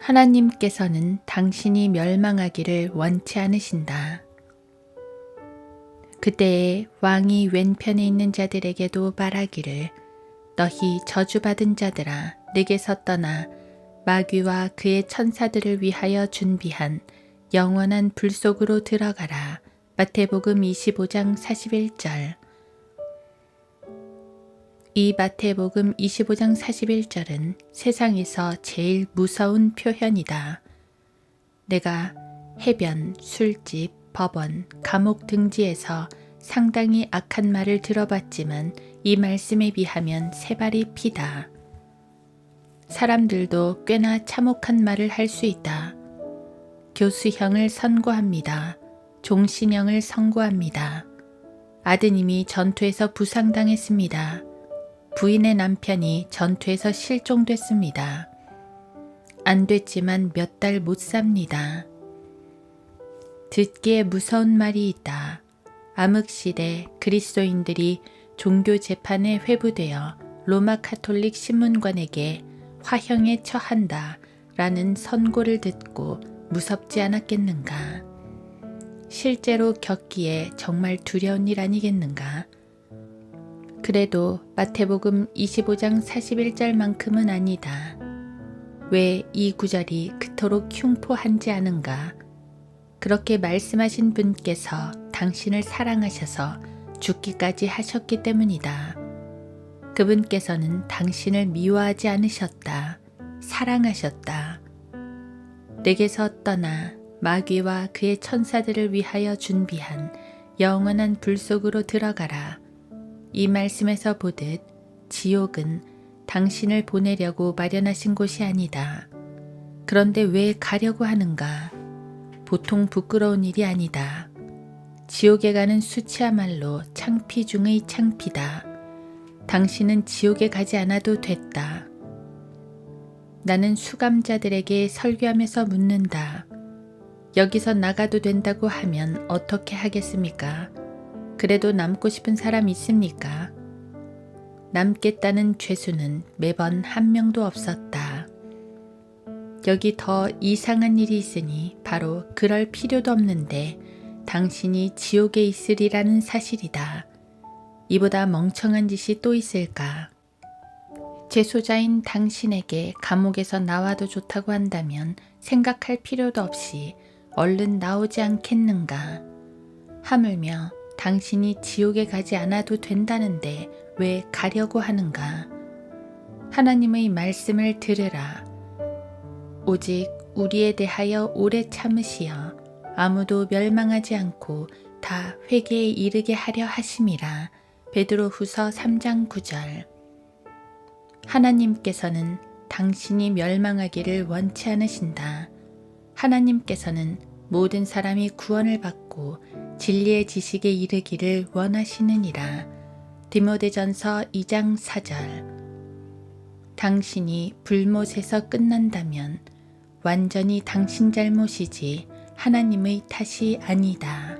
하나님께서는 당신이 멸망하기를 원치 않으신다. 그때에 왕이 왼편에 있는 자들에게도 말하기를 너희 저주받은 자들아 내게서 떠나 마귀와 그의 천사들을 위하여 준비한 영원한 불 속으로 들어가라. 마태복음 25장 41절 이 마태복음 25장 41절은 세상에서 제일 무서운 표현이다. 내가 해변, 술집, 법원, 감옥 등지에서 상당히 악한 말을 들어봤지만 이 말씀에 비하면 세 발이 피다. 사람들도 꽤나 참혹한 말을 할 수 있다. 교수형을 선고합니다. 종신형을 선고합니다. 아드님이 전투에서 부상당했습니다. 부인의 남편이 전투에서 실종됐습니다. 안 됐지만 몇 달 못 삽니다. 듣기에 무서운 말이 있다. 암흑시대 그리스도인들이 종교 재판에 회부되어 로마 카톨릭 신문관에게 화형에 처한다 라는 선고를 듣고 무섭지 않았겠는가? 실제로 겪기에 정말 두려운 일 아니겠는가? 그래도 마태복음 25장 41절만큼은 아니다. 왜 이 구절이 그토록 흉포한지 아는가? 그렇게 말씀하신 분께서 당신을 사랑하셔서 죽기까지 하셨기 때문이다. 그분께서는 당신을 미워하지 않으셨다. 사랑하셨다. 내게서 떠나 마귀와 그의 천사들을 위하여 준비한 영원한 불 속으로 들어가라. 이 말씀에서 보듯 지옥은 당신을 보내려고 마련하신 곳이 아니다. 그런데 왜 가려고 하는가? 보통 부끄러운 일이 아니다. 지옥에 가는 수치야말로 창피 중의 창피다. 당신은 지옥에 가지 않아도 됐다. 나는 수감자들에게 설교하면서 묻는다. 여기서 나가도 된다고 하면 어떻게 하겠습니까? 그래도 남고 싶은 사람 있습니까? 남겠다는 죄수는 매번 한 명도 없었다. 여기 더 이상한 일이 있으니 바로 그럴 필요도 없는데 당신이 지옥에 있으리라는 사실이다. 이보다 멍청한 짓이 또 있을까? 재소자인 당신에게 감옥에서 나와도 좋다고 한다면 생각할 필요도 없이 얼른 나오지 않겠는가? 하물며 당신이 지옥에 가지 않아도 된다는데 왜 가려고 하는가? 하나님의 말씀을 들으라. 오직 우리에 대하여 오래 참으시어 아무도 멸망하지 않고 다 회개에 이르게 하려 하심이라. 베드로 후서 3장 9절. 하나님께서는 당신이 멸망하기를 원치 않으신다. 하나님께서는 모든 사람이 구원을 받고 진리의 지식에 이르기를 원하시느니라. 디모데전서 2장 4절. 당신이 불못에서 끝난다면 완전히 당신 잘못이지 하나님의 탓이 아니다.